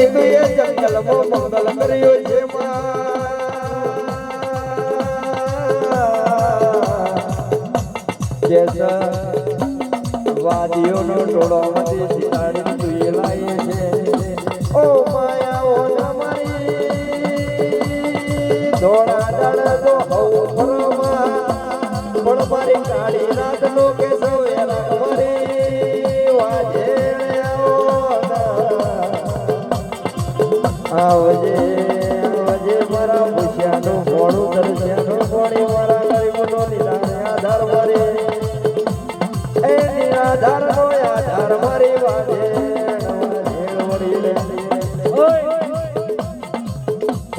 જંગલમાં મંગલ કર્યો છે વાદીઓનો ટોળો મધે ધોળા દળ તો હવ ફરવા પણ મારી કાળી રાત નો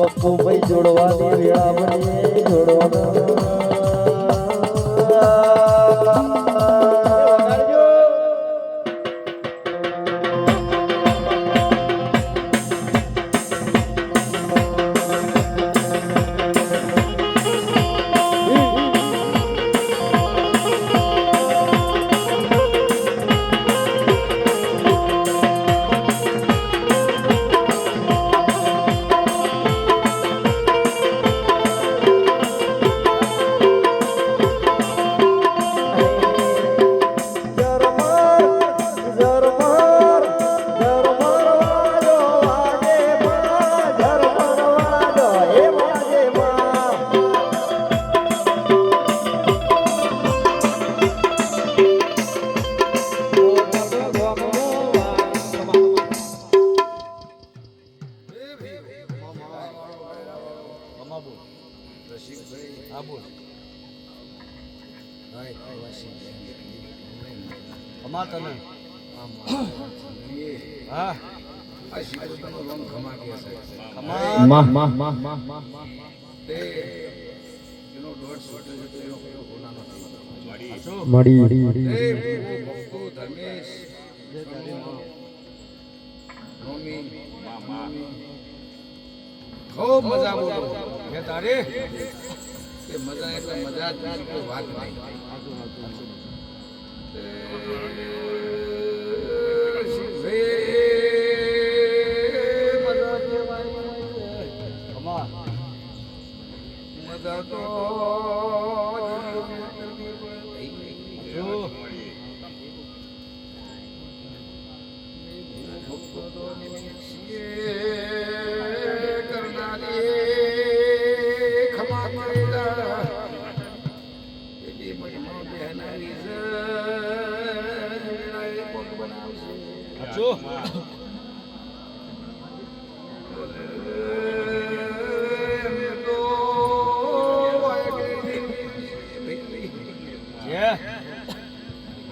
પપ્પુ ભાઈ જોડવાની વેળા બની જોડવાનો હા મા મા મળી ખૂબ મજા બોલો હે તારે કે મજા એટલે મજા જ કોઈ વાત નહીં. મજા તો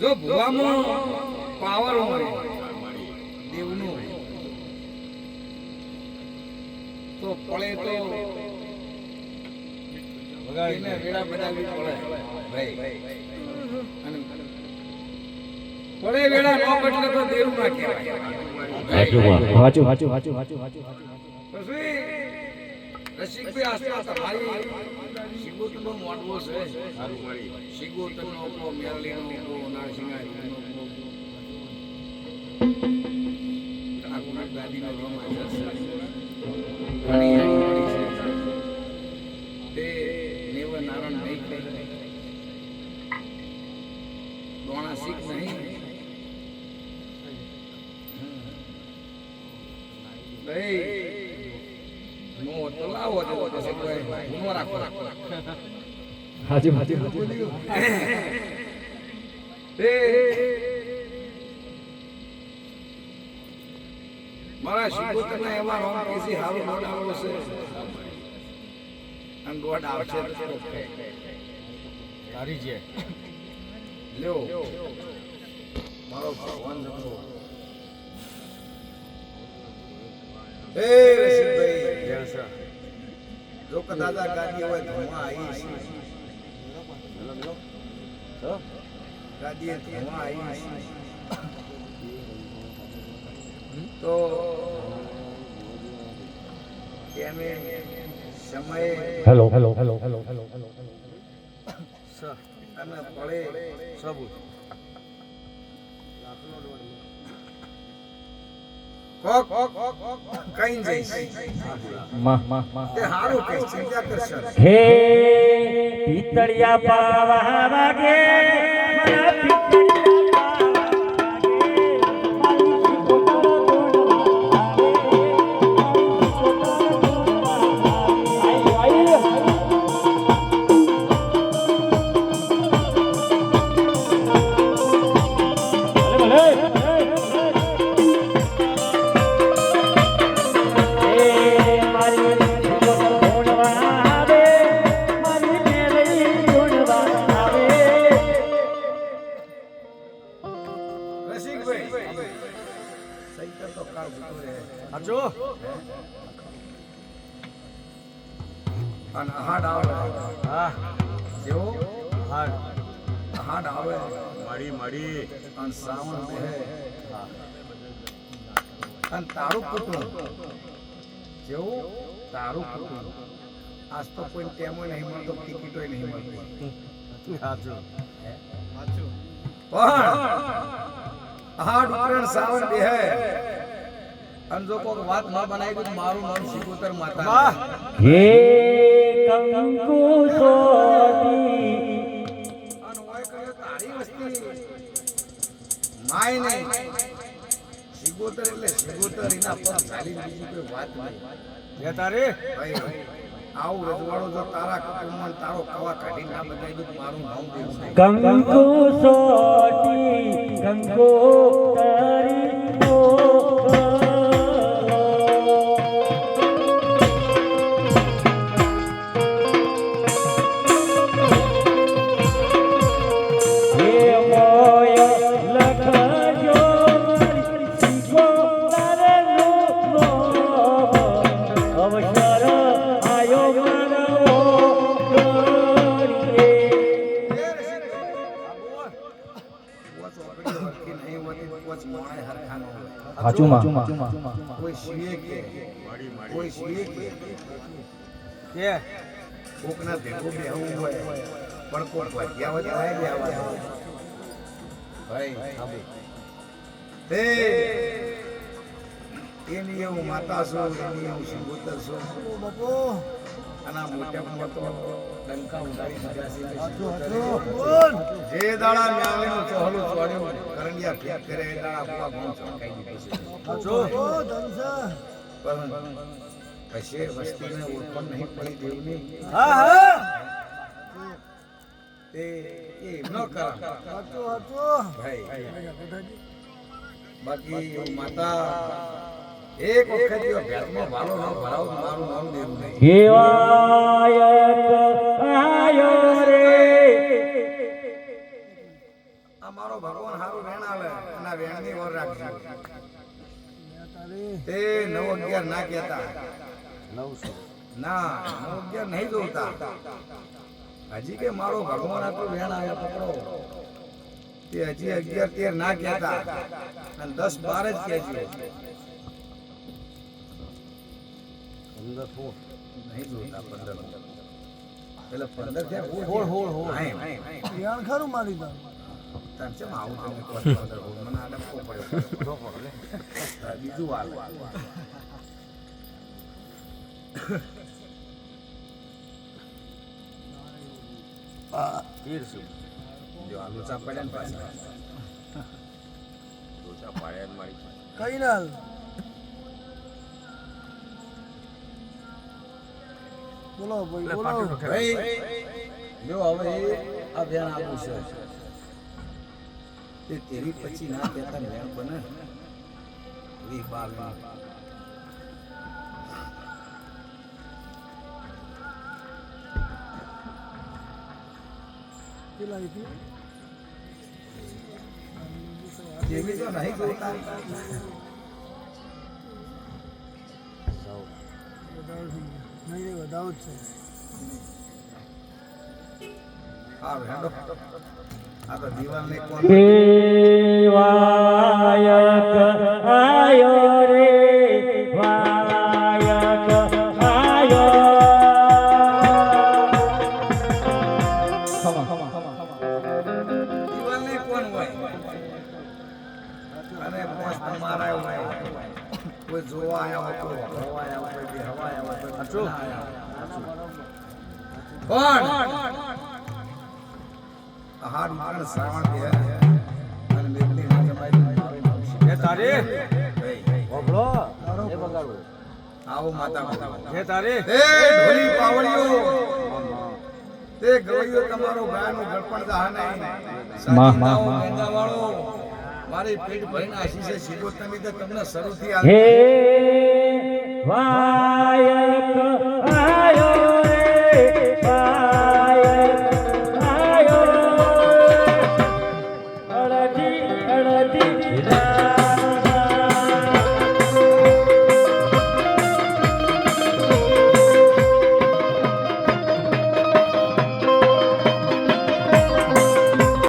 જો ભુવામાં પાવર હોય તો પડે તો એને વેળા બદલવી પડે, ભાઈ. અને વેળા ન બદલે તો દેવ ના કહેવાય. હાચું હાચું હાચું હાચું હાચું હાચું રસિકભાઈ આસ્તા તમારી શિગોતનો મોડવો છે હાજર છે ઘણી છે તે નેવ નારાયણ નહીં કહે નહીં નો તો લાવો તો પછી કોઈ નો રાખો હાજી હાજી મારા શિકોતરના એવા રોમ કેસી હારો આવેલો છે અને દોડ આવશે. તારી છે લ્યો મારો ભગવાન જતો એ રસિકભાઈ જો કદાચ ગાડી હોય ધોવા આવી છે ગાડીએ ધોવા આવી છે તો એને સમયે hello hello hello hello hello hello અને પડે કોક કઈ જઈશ હારું કઈ ચિંતા કરશો. હે પિતળિયા પાવા વાગે હાચો? અને હાડ આવે. હા. જેવો? હાડ. હાડ આવે. મળી મળી અને શ્રાવણ બેહે અને તારું કુટુંબ. જેવું? તારું કુટુંબ. આજ તો કોઈ ટેમો નહીં મળતો ટિકિટો નહીં મળતી હાચો. પણ હાડ ઉત્તરાયણ શ્રાવણ બેહે. અને જો કોઈ વાત ના બનાવી તો મારું નામ શિકોતર માતા હે કંકુ સોટી. અને ઓય કહ્યું તારી વસ્તી. માય નહીં. શિગોતર એટલે શિગોતર એના પર ચાલી બીજી કોઈ વાત નહીં. હે તારે. આવું રજવાડો જો તારા કુટુંબમાં તારો કવા કાઢી ના બતાવી દઉં મારું નામ દેવું કંકુ સોટી કંકુ તારી હાચું માં કોઈ શીએ કે કોઈ શીએ કે કે કોકના ભેગું બેહવું હોય પણ કોક વાગ્યા હોય બેહવા દે. ભાઈ તે એની એવું માતા છું એની એવું શિગોતર છું અને આ મોટા મોટો ડંકા ઉડાડી દીધા છે. જે દાડા મ્યાલીનું ચહલું ચોડ્યું કરંડિયા ફેંક કરે એ દાડા આપવા ગુણ ચમકાઈ દીધું છે. પણ કશે વસ્તીને ઓળખણ નહીં પડી દેવની. હા હા. તે એ ન કરા ભાઈ બાકી માતા એક વખત જો ભેટમાં વાલો ન ભરાવ મારું નામ દેવું નહીં. કેવાયક આયો રે. આ મારો ભગવાન હારું વેણ આલે અને આ વેણની ઓર રાખજો. તે નવ અગિયાર ના કહેતા. ના નવ અગિયાર નહીં જોતા. હજી કે મારો ભગવાન આટલું વેણ આવે પકડો. તે હજી અગિયાર તેર ના કહેતા. અને દસ બાર જ કહેજો. નહીં જોતા પંદર પેલા પંદર છે હોળ હોળ હોળ ખરું મારી તાર ચમ આવું તમે પંદર હોળ? મને આ પડ્યો. બીજું હાલ. જો આ લોચા પડ્યા ને પાછા. કઈ ના બોલો ભાઈ બોલો. ભાઈ જો હવે આ બેન આપું છે. તે તેરી પછી ના કહેતા બેન બને. વી બાર કેટલા લીધી? જેવી તો નહીં જોતા. નહીં નહીં વધારે જ છે. હા હેડો આ તો દિવાલ ને કોણ કોણ હાર માણ શ્રાવણ બે અને મેઘની એ તારે આવો માતા તારે. એ ઢોલી પાવળીઓ. તે ગવૈયો તમારો ગાયનું ગળપણ દાહ નહીં. સાચી વાળો મારી પેટ ભરીને આશીષે શીખો. તમે તો તમને શરૂથી હે વાયક